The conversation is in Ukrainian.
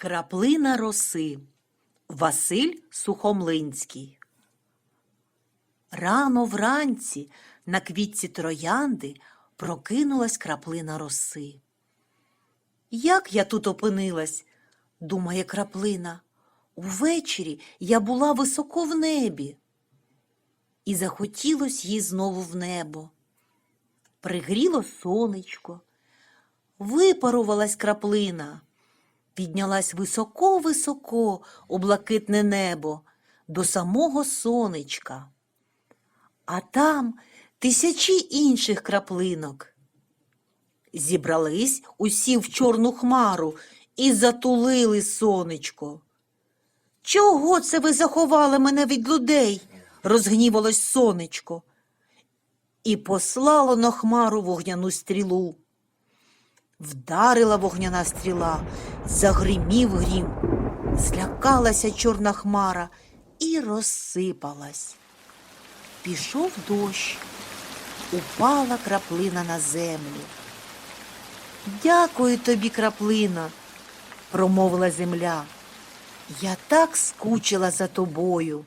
Краплина роси. Василь Сухомлинський. Рано вранці на квітці троянди прокинулась краплина роси. Як я тут опинилась, думає краплина. Увечері я була високо в небі. І захотілось їй знову в небо. Пригріло сонечко, випарувалась краплина, піднялась високо-високо у блакитне небо до самого сонечка. А там тисячі інших краплинок. Зібрались усі в чорну хмару і затулили сонечко. Чого це ви заховали мене від людей? розгнівалось сонечко. І послало на хмару вогняну стрілу. Вдарила вогняна стріла, загримів грім, злякалася чорна хмара і розсипалась. Пішов дощ, упала краплина на землю. Дякую тобі, краплина, промовила земля. Я так скучила за тобою.